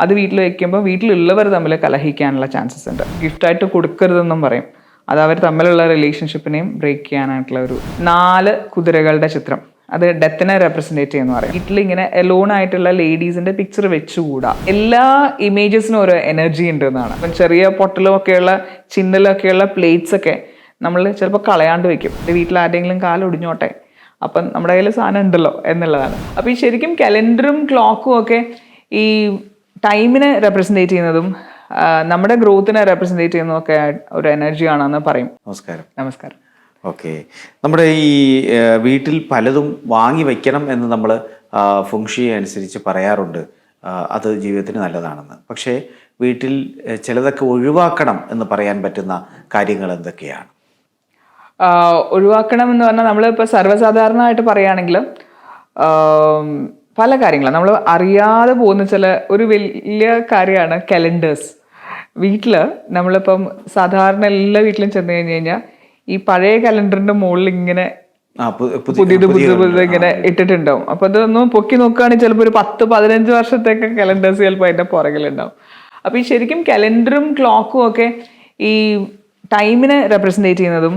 അത് വീട്ടിൽ വെക്കുമ്പോൾ വീട്ടിലുള്ളവർ തമ്മിൽ കലഹിക്കാനുള്ള ചാൻസസ് ഉണ്ട്. ഗിഫ്റ്റായിട്ട് കൊടുക്കരുതെന്നും പറയും. അത് അവർ തമ്മിലുള്ള റിലേഷൻഷിപ്പിനെയും ബ്രേക്ക് ചെയ്യാനായിട്ടുള്ള ഒരു നാല് കുതിരകളുടെ ചിത്രം. അത് ഡെത്തിനെ റെപ്രസെന്റേറ്റ് ചെയ്യുന്ന പറയും. വീട്ടിൽ ഇങ്ങനെ എലോൺ ആയിട്ടുള്ള ലേഡീസിന്റെ പിക്ചർ വെച്ചുകൂടാ. എല്ലാ ഇമേജസിനും ഒരു എനർജി ഉണ്ട് എന്നാണ്. അപ്പം ചെറിയ പൊട്ടലുമൊക്കെയുള്ള ചിന്നലൊക്കെയുള്ള പ്ലേറ്റ്സ് ഒക്കെ നമ്മൾ ചിലപ്പോൾ കളയാണ്ട് വെക്കും. വീട്ടിൽ ആരെങ്കിലും കാലം ഒടിഞ്ഞോട്ടെ. അപ്പം നമ്മുടെ കയ്യിൽ സാധനം ഉണ്ടല്ലോ എന്നുള്ളതാണ്. അപ്പോൾ ഈ ശരിക്കും കലണ്ടറും ക്ലോക്കും ഒക്കെ ഈ ടൈമിനെ റെപ്രസെന്റേറ്റ് ചെയ്യുന്നതും നമ്മുടെ ഗ്രോത്തിനെ റെപ്രസെന്റേറ്റ് ചെയ്യുന്നതും ഒക്കെ ഒരു എനർജി ആണെന്ന് പറയും. നമസ്കാരം. നമസ്കാരം. ഓക്കെ. നമ്മുടെ ഈ വീട്ടിൽ പലതും വാങ്ങി വയ്ക്കണം എന്ന് നമ്മൾ ഫുങ്ഷി അനുസരിച്ച് പറയാറുണ്ട്. അത് ജീവിതത്തിന് നല്ലതാണെന്ന്. പക്ഷേ വീട്ടിൽ ചിലതൊക്കെ ഒഴിവാക്കണം എന്ന് പറയാൻ പറ്റുന്ന കാര്യങ്ങൾ എന്തൊക്കെയാണ്? ഒഴിവാക്കണം എന്ന് പറഞ്ഞാൽ നമ്മളിപ്പോൾ സർവസാധാരണമായിട്ട് പറയുകയാണെങ്കിൽ പല കാര്യങ്ങളും. നമ്മൾ അറിയാതെ പോകുന്ന ചില ഒരു വലിയ കാര്യമാണ് കലണ്ടേഴ്സ് വീട്ടിൽ നമ്മളിപ്പം സാധാരണ എല്ലാ വീട്ടിലും ചെന്ന് കഴിഞ്ഞ് കഴിഞ്ഞാൽ ഈ പഴയ കലണ്ടറിന്റെ മുകളിൽ ഇങ്ങനെ പുതിയത് പുതിയ പുതിയത് പുതിയത് ഇങ്ങനെ ഇട്ടിട്ടുണ്ടാവും. അപ്പൊ അതൊന്ന് പൊക്കി നോക്കുകയാണെങ്കിൽ ചിലപ്പോൾ ഒരു പത്ത് പതിനഞ്ച് വർഷത്തേക്ക് കലണ്ടേഴ്സ് ചിലപ്പോൾ അതിന്റെ പുറകിലുണ്ടാവും. അപ്പൊ ഈ ശരിക്കും കലണ്ടറും ക്ലോക്കും ഒക്കെ ഈ ടൈമിനെ റെപ്രസെന്റേറ്റ് ചെയ്യുന്നതും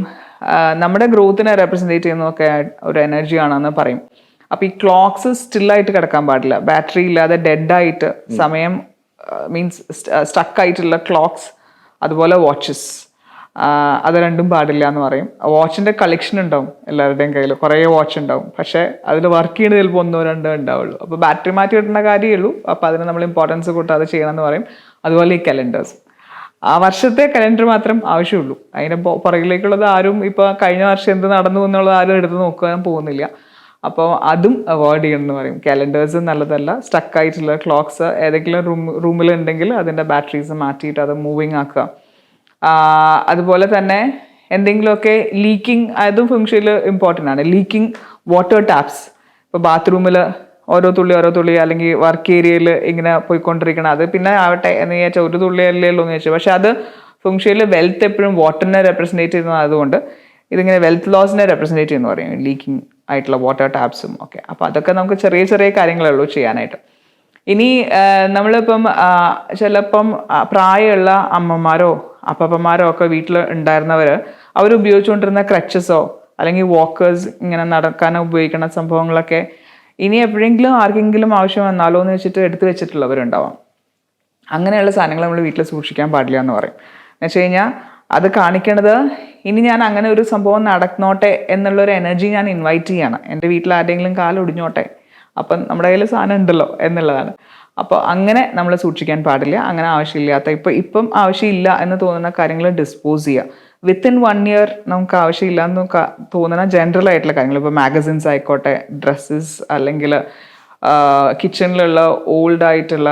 നമ്മുടെ ഗ്രോത്തിനെ റെപ്രസെന്റേറ്റ് ചെയ്യുന്നതും ഒക്കെ ഒരു എനർജി ആണെന്ന് പറയും. അപ്പൊ ഈ ക്ലോക്സ് സ്റ്റില്ലായിട്ട് കിടക്കാൻ പാടില്ല. ബാറ്ററി ഇല്ലാതെ ഡെഡായിട്ട് സമയം മീൻസ് സ്റ്റക്കായിട്ടുള്ള ക്ലോക്സ് അതുപോലെ വാച്ചസ് അത് രണ്ടും പാടില്ല എന്ന് പറയും. വാച്ചിന്റെ കളക്ഷൻ ഉണ്ടാവും എല്ലാവരുടെയും കയ്യിൽ കുറേ വാച്ച് ഉണ്ടാവും. പക്ഷേ അതിൽ വർക്ക് ചെയ്യുന്നത് ചിലപ്പോൾ ഒന്നോ രണ്ടോ ഉണ്ടാവുള്ളൂ. അപ്പോൾ ബാറ്ററി മാറ്റി കിട്ടുന്ന കാര്യമേ ഉള്ളൂ അപ്പോൾ അതിന് നമ്മൾ ഇമ്പോർട്ടൻസ് കൂട്ടാതെ ചെയ്യണം എന്ന് പറയും. അതുപോലെ ഈ കലണ്ടേഴ്സ് ആ വർഷത്തെ കലണ്ടർ മാത്രം ആവശ്യമുള്ളൂ. അതിന്റെ പുറകിലേക്കുള്ളത് ആരും ഇപ്പോൾ കഴിഞ്ഞ വർഷം എന്ത് നടന്നു എന്നുള്ളത് ആരും എടുത്ത് നോക്കാൻ പോകുന്നില്ല. അപ്പോൾ അതും അവോയ്ഡ് ചെയ്യണം എന്ന് പറയും. കലണ്ടേഴ്സ് നല്ലതല്ല. സ്റ്റക്ക് ആയിട്ടുള്ള ക്ലോക്സ് ഏതെങ്കിലും റൂം റൂമിൽ ഉണ്ടെങ്കിൽ അതിന്റെ ബാറ്ററീസ് മാറ്റിയിട്ട് അത് മൂവിങ് ആക്കുക. അതുപോലെ തന്നെ എന്തെങ്കിലുമൊക്കെ ലീക്കിംഗ് അതും ഫംഗ്ഷനിൽ ഇമ്പോർട്ടന്റ് ആണ്. ലീക്കിംഗ് വാട്ടർ ടാപ്സ് ഇപ്പോൾ ബാത്റൂമിൽ ഓരോ തുള്ളി ഓരോ തുള്ളി അല്ലെങ്കിൽ വർക്ക് ഏരിയയിൽ ഇങ്ങനെ പോയിക്കൊണ്ടിരിക്കണം. അത് പിന്നെ ആവട്ടെ എന്ന് ചോദിച്ചാൽ ഒരു തുള്ളി അല്ലേ എന്ന് ചോദിച്ചു പക്ഷെ അത് ഫംഗ്ഷനിൽ വെൽത്ത് എപ്പോഴും വാട്ടറിനെ റെപ്രസെന്റേറ്റ് ചെയ്യുന്നത് അതുകൊണ്ട് ഇതിങ്ങനെ വെൽത്ത് ലോസിനെ റെപ്രസെന്റേറ്റ് ചെയ്യുന്ന പറയും. ലീക്കിംഗ് ആയിട്ടുള്ള വാട്ടർ ടാപ്സും ഒക്കെ. അപ്പോൾ അതൊക്കെ നമുക്ക് ചെറിയ ചെറിയ കാര്യങ്ങളേ ഉള്ളൂ ചെയ്യാനായിട്ട്. ഇനി നമ്മളിപ്പം ചിലപ്പം പ്രായമുള്ള അമ്മമാരോ അപ്പപ്പന്മാരോ ഒക്കെ വീട്ടിൽ ഉണ്ടായിരുന്നവർ അവർ ഉപയോഗിച്ചുകൊണ്ടിരുന്ന ക്രച്ചസോ അല്ലെങ്കിൽ വാക്കേഴ്സ് ഇങ്ങനെ നടക്കാൻ ഉപയോഗിക്കുന്ന സംഭവങ്ങളൊക്കെ ഇനി എപ്പോഴെങ്കിലും ആർക്കെങ്കിലും ആവശ്യം വന്നാലോ എന്ന് വെച്ചിട്ട് എടുത്തു വെച്ചിട്ടുള്ളവരുണ്ടാവാം. അങ്ങനെയുള്ള സാധനങ്ങൾ നമ്മൾ വീട്ടിൽ സൂക്ഷിക്കാൻ പാടില്ല എന്ന് പറയും. എന്ന് വെച്ച് കഴിഞ്ഞാൽ അത് കാണിക്കണത് ഇനി ഞാൻ അങ്ങനെ ഒരു സംഭവം നടന്നോട്ടെ എന്നുള്ളൊരു എനർജി ഞാൻ ഇൻവൈറ്റ് ചെയ്യണം. എന്റെ വീട്ടിൽ ആരുടെയെങ്കിലും കാലം ഒടിഞ്ഞോട്ടെ. അപ്പം നമ്മുടെ കയ്യിൽ സാധനം ഉണ്ടല്ലോ എന്നുള്ളതാണ്. അപ്പോൾ അങ്ങനെ നമ്മൾ സൂക്ഷിക്കാൻ പാടില്ല. അങ്ങനെ ആവശ്യമില്ലാത്ത ഇപ്പം ഇപ്പം ആവശ്യമില്ല എന്ന് തോന്നുന്ന കാര്യങ്ങൾ ഡിസ്പോസ് ചെയ്യുക വിത്തിൻ വൺ ഇയർ നമുക്ക് ആവശ്യമില്ല എന്ന് തോന്നുന്ന ജനറൽ ആയിട്ടുള്ള കാര്യങ്ങൾ. ഇപ്പോൾ മാഗസിൻസ് ആയിക്കോട്ടെ ഡ്രസ്സസ് അല്ലെങ്കിൽ കിച്ചണിലുള്ള ഓൾഡ് ആയിട്ടുള്ള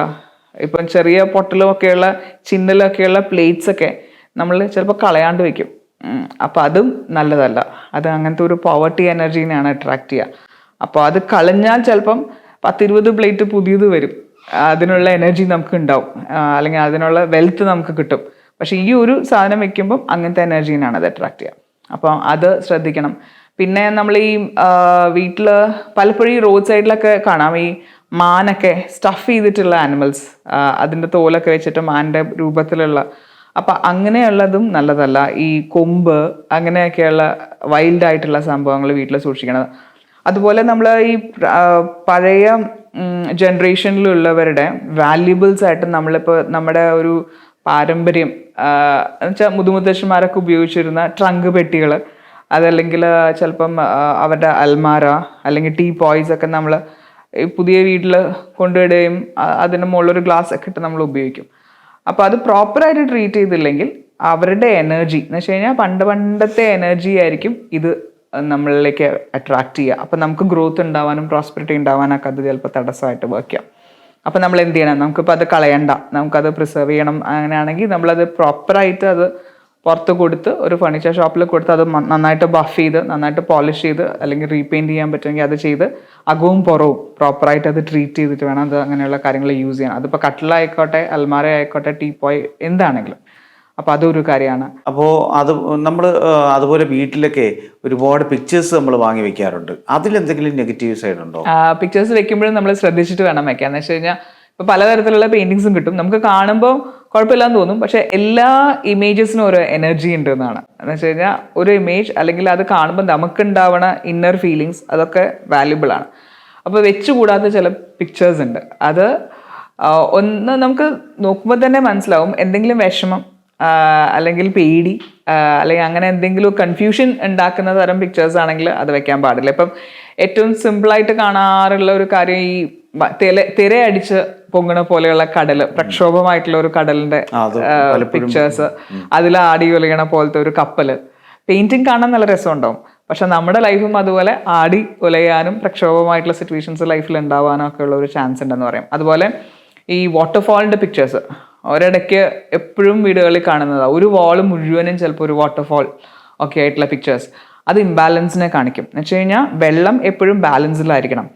ഇപ്പം ചെറിയ പൊട്ടലും ഒക്കെയുള്ള ചിന്നലൊക്കെയുള്ള പ്ലേറ്റ്സ് ഒക്കെ നമ്മൾ ചിലപ്പോൾ കളയാണ്ട് വെക്കും. ഉം. അപ്പോൾ അതും നല്ലതല്ല. അത് അങ്ങനത്തെ ഒരു പോവർട്ടി എനർജീനെയാണ് അട്രാക്ട് ചെയ്യുക അപ്പോൾ അത് കളഞ്ഞാൽ ചിലപ്പം പത്തിരുപത് പ്ലേറ്റ് പുതിയത് വരും. അതിനുള്ള എനർജി നമുക്ക് ഉണ്ടാവും. അല്ലെങ്കിൽ അതിനുള്ള വെൽത്ത് നമുക്ക് കിട്ടും. പക്ഷേ ഈ ഒരു സാധനം വെക്കുമ്പം അങ്ങനത്തെ എനർജീനാണ് അത് അട്രാക്ട് ചെയ്യുക അപ്പോൾ അത് ശ്രദ്ധിക്കണം. പിന്നെ നമ്മൾ ഈ വീട്ടിൽ പലപ്പോഴും ഈ റോഡ് സൈഡിലൊക്കെ കാണാം. ഈ മാനൊക്കെ സ്റ്റഫ് ചെയ്തിട്ടുള്ള ആനിമൽസ് അതിന്റെ തോലൊക്കെ വെച്ചിട്ട് മാന്റെ രൂപത്തിലുള്ള അപ്പം അങ്ങനെയുള്ളതും നല്ലതല്ല. ഈ കൊമ്പ് അങ്ങനെയൊക്കെയുള്ള വൈൽഡ് ആയിട്ടുള്ള സംഭവങ്ങൾ വീട്ടിൽ സൂക്ഷിക്കണം. അതുപോലെ നമ്മൾ ഈ പഴയ ജനറേഷനിലുള്ളവരുടെ വാല്യുബിൾസ് ആയിട്ട് നമ്മളിപ്പോൾ നമ്മുടെ ഒരു പാരമ്പര്യം എന്നുവെച്ചാൽ മുതുമുത്തശ്ശന്മാരൊക്കെ ഉപയോഗിച്ചിരുന്ന ട്രങ്ക് പെട്ടികൾ അതല്ലെങ്കിൽ ചിലപ്പം അവരുടെ അൽമാര അല്ലെങ്കിൽ ടീ പോയ്സ് ഒക്കെ നമ്മൾ പുതിയ വീട്ടിൽ കൊണ്ടുവിടുകയും അതിന്റെ മുകളിലൊരു ഗ്ലാസ് ഒക്കെ ഇട്ട് നമ്മൾ ഉപയോഗിക്കും. അപ്പോൾ അത് പ്രോപ്പറായിട്ട് ട്രീറ്റ് ചെയ്തില്ലെങ്കിൽ അവരുടെ എനർജി എന്ന് വെച്ച് കഴിഞ്ഞാൽ പണ്ട് പണ്ടത്തെ എനർജി ആയിരിക്കും ഇത് നമ്മളിലേക്ക് അട്രാക്റ്റ് ചെയ്യുക. അപ്പം നമുക്ക് ഗ്രോത്ത് ഉണ്ടാവാനും പ്രോസ്പെറിറ്റി ഉണ്ടാവാനൊക്കെ അത് ചിലപ്പോൾ തടസ്സമായിട്ട് വർക്ക് ചെയ്യാം. അപ്പം നമ്മൾ എന്ത് ചെയ്യണം? നമുക്കിപ്പോൾ അത് കളയണ്ട. നമുക്കത് പ്രിസർവ് ചെയ്യണം. അങ്ങനെയാണെങ്കിൽ നമ്മളത് പ്രോപ്പറായിട്ട് അത് പുറത്ത് കൊടുത്ത് ഒരു ഫർണിച്ചർ ഷോപ്പിൽ കൊടുത്ത് അത് നന്നായിട്ട് ബഫ് ചെയ്ത് നന്നായിട്ട് പോളിഷ് ചെയ്ത് അല്ലെങ്കിൽ റീപെയിന്റ് ചെയ്യാൻ പറ്റുമെങ്കിൽ അത് ചെയ്ത് അകവും പുറവും പ്രോപ്പറായിട്ട് അത് ട്രീറ്റ് ചെയ്തിട്ട് വേണം അത് അങ്ങനെയുള്ള കാര്യങ്ങൾ യൂസ് ചെയ്യണം അതിപ്പോൾ കട്ടിലായിക്കോട്ടെ അൽമാര ആയിക്കോട്ടെ ടീ പോയ് എന്താണെങ്കിലും. അപ്പോൾ അതൊരു കാര്യമാണ്. അപ്പോൾ അത് നമ്മൾ അതുപോലെ വീട്ടിലൊക്കെ ഒരുപാട് പിക്ചേഴ്സ് നമ്മൾ വാങ്ങി വെക്കാറുണ്ട്. അതിലെന്തെങ്കിലും നെഗറ്റീവ് സൈഡ് ഉണ്ടോ? പിക്ചേഴ്സ് വെക്കുമ്പോഴും നമ്മൾ ശ്രദ്ധിച്ചിട്ട് വേണം വെക്കാൻ. എന്ന് വെച്ച് കഴിഞ്ഞാൽ ഇപ്പോൾ പലതരത്തിലുള്ള പെയിന്റിങ്സും കിട്ടും. നമുക്ക് കാണുമ്പോൾ കുഴപ്പമില്ലാന്ന് തോന്നും. പക്ഷെ എല്ലാ ഇമേജസിനും ഒരു എനർജി ഉണ്ട് എന്നാണ് എന്ന് വെച്ച് കഴിഞ്ഞാൽ ഒരു ഇമേജ് അല്ലെങ്കിൽ അത് കാണുമ്പോൾ നമുക്കുണ്ടാവണ ഇന്നർ ഫീലിങ്സ് അതൊക്കെ വാല്യുബിൾ ആണ്. അപ്പോൾ വെച്ചുകൂടാത്ത ചില പിക്ചേഴ്സ് ഉണ്ട്. അത് ഒന്ന് നമുക്ക് നോക്കുമ്പോൾ തന്നെ മനസ്സിലാവും എന്തെങ്കിലും വിഷമം അല്ലെങ്കിൽ പേടി അല്ലെങ്കിൽ അങ്ങനെ എന്തെങ്കിലും കൺഫ്യൂഷൻ ഉണ്ടാക്കുന്ന തരം പിക്ചേഴ്സ് ആണെങ്കിൽ അത് വെക്കാൻ പാടില്ല. ഇപ്പം ഏറ്റവും സിമ്പിളായിട്ട് കാണാറുള്ള ഒരു കാര്യം ഈ തിര തിരയടിച്ച് പൊങ്ങണ പോലെയുള്ള കടൽ പ്രക്ഷോഭമായിട്ടുള്ള ഒരു കടലിന്റെ പിക്ചേഴ്സ് അതിൽ ആടി ഒലിയണ പോലത്തെ ഒരു കപ്പൽ. പെയിന്റിങ് കാണാൻ നല്ല രസമുണ്ടാവും. പക്ഷെ നമ്മുടെ ലൈഫും അതുപോലെ ആടി ഉലയാനും പ്രക്ഷോഭമായിട്ടുള്ള സിറ്റുവേഷൻസ് ലൈഫിൽ ഉണ്ടാവാനൊക്കെ ഉള്ള ഒരു ചാൻസ് ഉണ്ടെന്ന് പറയാം. അതുപോലെ ഈ വാട്ടർഫാളിന്റെ പിക്ചേഴ്സ് ഒരിടയ്ക്ക് എപ്പോഴും വീടുകളിൽ കാണുന്നതാണ് ഒരു വാൾ മുഴുവനും ചിലപ്പോൾ ഒരു വാട്ടർഫാൾ ഒക്കെ ആയിട്ടുള്ള പിക്ചേഴ്സ് അത് ഇംബാലൻസിനെ കാണിക്കും. എന്ന് വെച്ച് കഴിഞ്ഞാൽ വെള്ളം എപ്പോഴും ബാലൻസിലായിരിക്കണം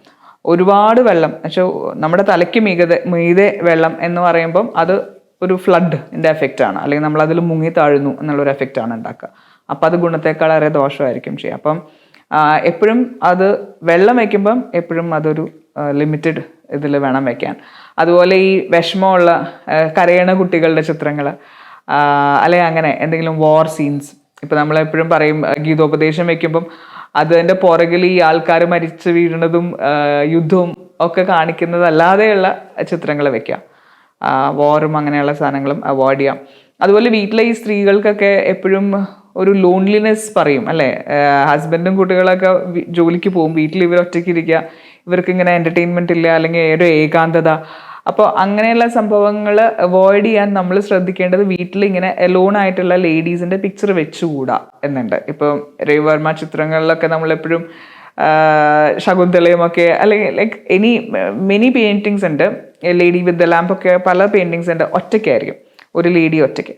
ഒരുപാട് വെള്ളം പക്ഷെ നമ്മുടെ തലയ്ക്ക് മികത മീതെ വെള്ളം എന്ന് പറയുമ്പം അത് ഒരു ഫ്ലഡിന്റെ എഫക്റ്റ് ആണ്. അല്ലെങ്കിൽ നമ്മൾ അതിൽ മുങ്ങി താഴുന്നു എന്നുള്ളൊരു എഫക്റ്റ് ആണ് ഉണ്ടാക്കുക. അപ്പം അത് ഗുണത്തെക്കാളേറെ ദോഷമായിരിക്കും ചെയ്യുക. അപ്പം എപ്പോഴും അത് വെള്ളം വയ്ക്കുമ്പം എപ്പോഴും അതൊരു ലിമിറ്റഡ് ഇതിൽ വേണം വയ്ക്കാൻ. അതുപോലെ ഈ വിഷമമുള്ള കരയണ കുട്ടികളുടെ ചിത്രങ്ങൾ അല്ലെങ്കിൽ അങ്ങനെ എന്തെങ്കിലും വാർ സീൻസ് ഇപ്പം നമ്മളെപ്പോഴും പറയും ഗീതോപദേശം വെക്കുമ്പം അതിന്റെ പുറകിൽ ഈ ആൾക്കാർ മരിച്ചു വീഴുന്നതും യുദ്ധവും ഒക്കെ കാണിക്കുന്നതല്ലാതെയുള്ള ചിത്രങ്ങൾ വെക്കാം. വോറും അങ്ങനെയുള്ള സാധനങ്ങളും അവോയ്ഡ് ചെയ്യാം. അതുപോലെ വീട്ടിലെ ഈ സ്ത്രീകൾക്കൊക്കെ എപ്പോഴും ഒരു ലോൺലിനെസ് പറയും അല്ലേ? ഹസ്ബൻഡും കുട്ടികളൊക്കെ ജോലിക്ക് പോകും വീട്ടിൽ ഇവർ ഒറ്റയ്ക്ക് ഇരിക്കുക ഇവർക്ക് ഇങ്ങനെ എന്റർടൈൻമെന്റ് ഇല്ല അല്ലെങ്കിൽ ഒരു ഏകാന്തത അപ്പോൾ അങ്ങനെയുള്ള സംഭവങ്ങൾ അവോയ്ഡ് ചെയ്യാൻ നമ്മൾ ശ്രദ്ധിക്കേണ്ടത് വീട്ടിൽ ഇങ്ങനെ എലോൺ ആയിട്ടുള്ള ലേഡീസിന്റെ പിക്ചർ വെച്ചുകൂടാ എന്നുണ്ട്. ഇപ്പം രവിവർമ്മ ചിത്രങ്ങളിലൊക്കെ നമ്മളെപ്പോഴും ശകുന്തളയും ഒക്കെ അല്ലെങ്കിൽ ലൈക്ക് എനി മെനി പെയിന്റിങ്സ് ഉണ്ട്. ലേഡി വിത്ത് ദ ലാമ്പ് ഒക്കെ പല പെയിന്റിങ്സ് ഉണ്ട്. ഒറ്റയ്ക്കായിരിക്കും. ഒരു ലേഡി ഒറ്റയ്ക്ക്.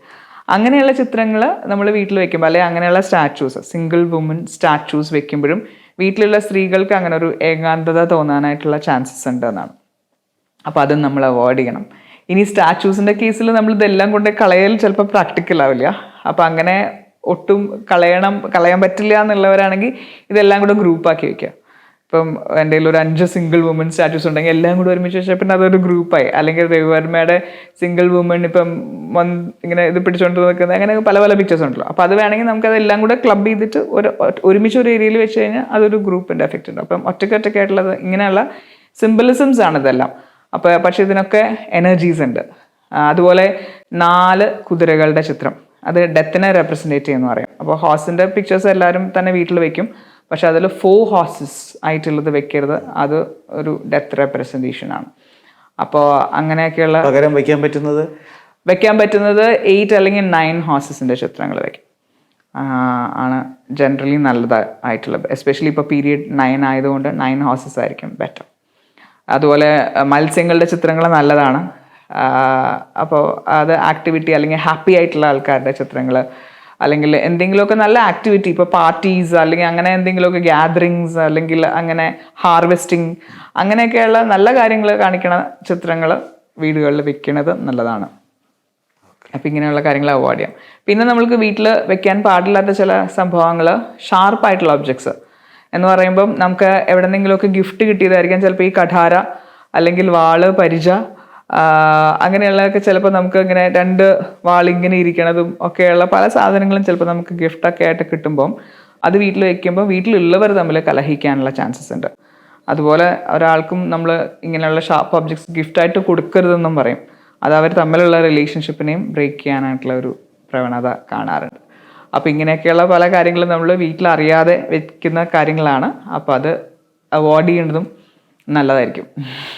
അങ്ങനെയുള്ള ചിത്രങ്ങൾ നമ്മൾ വീട്ടിൽ വെക്കുമ്പോൾ അല്ലെങ്കിൽ അങ്ങനെയുള്ള സ്റ്റാച്യൂസ് സിംഗിൾ വുമൻ സ്റ്റാച്യൂസ് വെക്കുമ്പോഴും വീട്ടിലുള്ള സ്ത്രീകൾക്ക് അങ്ങനെ ഒരു ഏകാന്തത തോന്നാനായിട്ടുള്ള ചാൻസസ് ഉണ്ട് എന്നാണ്. അപ്പോൾ അതും നമ്മൾ അവോയ്ഡ് ചെയ്യണം. ഇനി സ്റ്റാച്യൂസിന്റെ കേസിൽ നമ്മൾ ഇതെല്ലാം കൊണ്ട് കളയൽ ചിലപ്പോൾ പ്രാക്ടിക്കൽ ആവില്ല. അപ്പോൾ അങ്ങനെ ഒട്ടും കളയണം കളയാൻ പറ്റില്ല എന്നുള്ളവരാണെങ്കിൽ ഇതെല്ലാം കൂടെ ഗ്രൂപ്പാക്കി വെക്കുക. ഇപ്പം എന്റെ ഒരു അഞ്ച് സിംഗിൾ വുമൻ സ്റ്റാറ്റസ് ഉണ്ടെങ്കിൽ എല്ലാം കൂടി ഒരുമിച്ച് വെച്ചാൽ പിന്നെ അതൊരു ഗ്രൂപ്പായി അല്ലെങ്കിൽ രവിവർമ്മയുടെ സിംഗിൾ വുമൺ ഇപ്പം ഇങ്ങനെ ഇത് പിടിച്ചുകൊണ്ട് നിൽക്കുന്നത് അങ്ങനെ പല പല പിക്ചേഴ്സ് ഉണ്ടല്ലോ. അപ്പോൾ അത് വേണമെങ്കിൽ നമുക്ക് അതെല്ലാം കൂടെ ക്ലബ് ചെയ്തിട്ട് ഒരു ഒരുമിച്ച് ഒരു ഏരിയയിൽ വെച്ച് കഴിഞ്ഞാൽ അതൊരു ഗ്രൂപ്പിന്റെ എഫക്റ്റ് ഉണ്ട്. അപ്പം ഒറ്റയ്ക്ക് ഒറ്റയ്ക്കായിട്ടുള്ളത് ഇങ്ങനെയുള്ള സിംബലിസംസ് ആണ് ഇതെല്ലാം. അപ്പോൾ പക്ഷേ ഇതിനൊക്കെ എനർജീസ് ഉണ്ട്. അതുപോലെ നാല് കുതിരകളുടെ ചിത്രം. അത് ഡെത്തിനെ റെപ്രസെന്റേറ്റ് ചെയ്യുന്നു പറയും. അപ്പോൾ ഹോസിന്റെ പിക്ചേഴ്സ് എല്ലാവരും തന്നെ വീട്ടിൽ വെക്കും. പക്ഷെ അതിൽ ഫോർ ഹോസസ് ആയിട്ടുള്ളത് വെക്കരുത്. അത് ഒരു ഡെത്ത് റെപ്രസെന്റേഷൻ ആണ്. അപ്പോൾ അങ്ങനെയൊക്കെയുള്ള പകരം വെക്കാൻ പറ്റുന്നത്? വെക്കാൻ പറ്റുന്നത് എയ്റ്റ് അല്ലെങ്കിൽ നയൻ ഹോസസിന്റെ ചിത്രങ്ങൾ വെക്കും. ആണ് ജനറലി നല്ലതായിട്ടുള്ളത്. എസ്പെഷ്യലി ഇപ്പോൾ പീരിയഡ് നയൻ ആയതുകൊണ്ട് നയൻ ഹോസസ് ആയിരിക്കും ബെറ്റർ അതുപോലെ മത്സ്യങ്ങളുടെ ചിത്രങ്ങൾ നല്ലതാണ്. അപ്പോൾ അത് ആക്ടിവിറ്റി അല്ലെങ്കിൽ ഹാപ്പി ആയിട്ടുള്ള ആൾക്കാരുടെ ചിത്രങ്ങൾ അല്ലെങ്കിൽ എന്തെങ്കിലുമൊക്കെ നല്ല ആക്ടിവിറ്റി ഇപ്പോൾ പാർട്ടീസ് അല്ലെങ്കിൽ അങ്ങനെ എന്തെങ്കിലുമൊക്കെ ഗ്യാദറിങ്സ് അല്ലെങ്കിൽ അങ്ങനെ ഹാർവെസ്റ്റിംഗ് അങ്ങനെയൊക്കെയുള്ള നല്ല കാര്യങ്ങൾ കാണിക്കണ ചിത്രങ്ങൾ വീടുകളിൽ വെക്കണത് നല്ലതാണ്. അപ്പം ഇങ്ങനെയുള്ള കാര്യങ്ങൾ അവോയ്ഡ് ചെയ്യാം. പിന്നെ നമ്മൾക്ക് വീട്ടിൽ വെക്കാൻ പാടില്ലാത്ത ചില സംഭവങ്ങൾ ഷാർപ്പായിട്ടുള്ള ഒബ്ജക്ട്സ് എന്ന് പറയുമ്പം നമുക്ക് എവിടെന്നെങ്കിലുമൊക്കെ ഗിഫ്റ്റ് കിട്ടിയതായിരിക്കാം. ചിലപ്പോൾ ഈ കഠാര അല്ലെങ്കിൽ വാൾ പരിച അങ്ങനെയുള്ളതൊക്കെ ചിലപ്പോൾ നമുക്ക് ഇങ്ങനെ രണ്ട് വാളിങ്ങനെ ഇരിക്കണതും ഒക്കെയുള്ള പല സാധനങ്ങളും ചിലപ്പോൾ നമുക്ക് ഗിഫ്റ്റൊക്കെ ആയിട്ട് കിട്ടുമ്പം അത് വീട്ടിൽ വയ്ക്കുമ്പോൾ വീട്ടിലുള്ളവർ തമ്മിൽ കലഹിക്കാനുള്ള ചാൻസസ് ഉണ്ട്. അതുപോലെ ഒരാൾക്കും നമ്മൾ ഇങ്ങനെയുള്ള ഷാർപ്പ് ഒബ്ജക്ട്സ് ഗിഫ്റ്റായിട്ട് കൊടുക്കരുതെന്നും പറയും. അത് അവർ തമ്മിലുള്ള റിലേഷൻഷിപ്പിനെയും ബ്രേക്ക് ചെയ്യാനായിട്ടുള്ള ഒരു പ്രവണത കാണാറുണ്ട്. അപ്പോൾ ഇങ്ങനെയൊക്കെയുള്ള പല കാര്യങ്ങളും നമ്മൾ വീട്ടിൽ അറിയാതെ വെക്കുന്ന കാര്യങ്ങളാണ്. അപ്പോൾ അത് അവോയ്ഡ് ചെയ്യേണ്ടതും നല്ലതായിരിക്കും.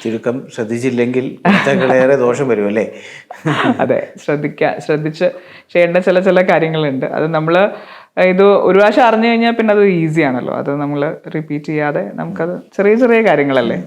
ചുരുക്കം ശ്രദ്ധിച്ചില്ലെങ്കിൽ ഏറെ ദോഷം വരും അല്ലേ? അതെ ശ്രദ്ധിക്കുക ശ്രദ്ധിച്ച് ചെയ്യേണ്ട ചില ചില കാര്യങ്ങളുണ്ട്. അത് നമ്മൾ ഇത് ഒരു പ്രാവശ്യം അറിഞ്ഞു കഴിഞ്ഞാൽ പിന്നെ അത് ഈസി ആണല്ലോ. അത് നമ്മൾ റിപ്പീറ്റ് ചെയ്യാതെ നമുക്കത് ചെറിയ ചെറിയ കാര്യങ്ങളല്ലേ?